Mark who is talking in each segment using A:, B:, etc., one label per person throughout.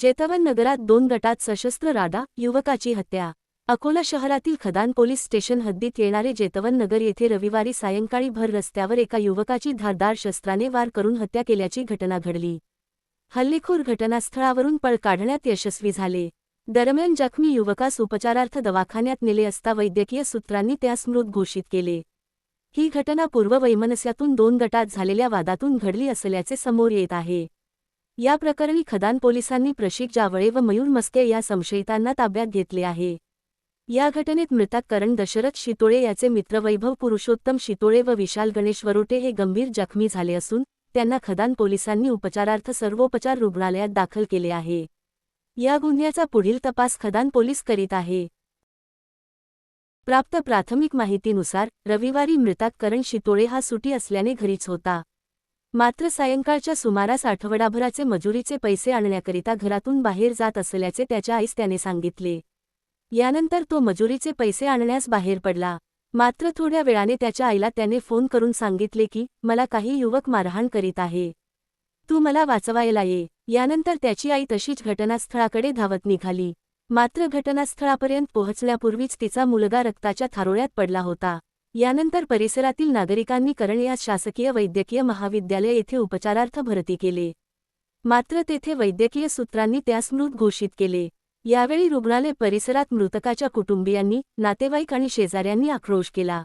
A: जेतवन नगरात दोन गटात सशस्त्र राडा युवकाची हत्या. अकोला शहरातील खदान पोलीस स्टेशन हद्दीत येणारे जेतवन नगर येथे रविवारी सायंकाळी भर रस्त्यावर एका युवकाची धारदार शस्त्राने वार करून हत्या केल्याची घटना घडली. हल्लेखोर घटनास्थळावरून पळ काढण्यात यशस्वी झाले. दरम्यान जखमी युवकास उपचारार्थ दवाखान्यात नेले असता वैद्यकीय सूत्रांनी त्यास मृत घोषित केले. ही घटना पूर्ववैमनस्यातून दोन गटात झालेल्या वादातून घडली असल्याचे समोर येत आहे. या प्रकरणी खदान पोलिसांनी प्रशिक जावळे व मयूर मस्के या संशयितांना ताब्यात घेतले आहे. या घटनेत मृताक करण दशरथ शितोळे याचे मित्र वैभव पुरुषोत्तम शितोळे व विशाल गणेश वरोटे हे गंभीर जखमी झाले असून त्यांना खदान पोलिसांनी उपचारार्थ सर्वोपचार रुग्णालयात दाखल केले आहे. या गुन्ह्याचा पुढील तपास खदान पोलीस करीत आहे. प्राप्त प्राथमिक माहितीनुसार रविवारी मृताक करण शितोळे हा सुटी असल्याने घरीच होता. मात्र सायंकाळच्या सुमारास आठवडाभराचे मजुरीचे पैसे आणण्याकरिता घरातून बाहेर जात असल्याचे त्याच्या आईस त्याने सांगितले. यानंतर तो मजुरीचे पैसे आणण्यास बाहेर पडला. मात्र थोड्या वेळाने त्याच्या आईला त्याने फोन करून सांगितले की मला काही युवक मारहाण करीत आहे. तू मला वाचवायला ये. यानंतर त्याची आई तशीच घटनास्थळाकडे धावत निघाली. मात्र घटनास्थळापर्यंत पोहोचण्यापूर्वीच तिचा मुलगा रक्ताच्या थारोळ्यात पडला होता. यानंतर परिसरातील नागरिकांनी करण या शासकीय वैद्यकीय महाविद्यालय येथे उपचारार्थ भरती केले. मात्र तेथे वैद्यकीय सूत्रांनी त्यास मृत घोषित केले. यावेळी रुग्णालय परिसरात मृतकाच्या कुटुंबियांनी नातेवाईक आणि शेजाऱ्यांनी आक्रोश केला.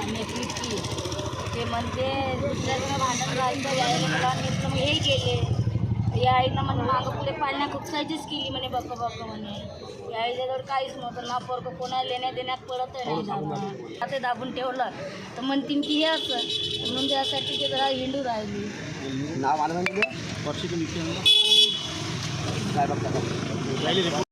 B: आणि किती ते म्हणते दुसऱ्याजण भांडण राहायचं यायला मला हे केले. या आईनं म्हणे मागं पुढे पाळण्या खुपसायचीच केली म्हणे बक्क बक्क म्हणे. या आईच्याजवळ काहीच नव्हतं ना पोरगं कोणाला लेण्या देण्यात परत नाही झालं आता दाबून ठेवलं. तर म्हणतील की हे असं. म्हणून त्यासाठी ते जरा हिंडू राहिली.
C: नाव 来吧来吧。来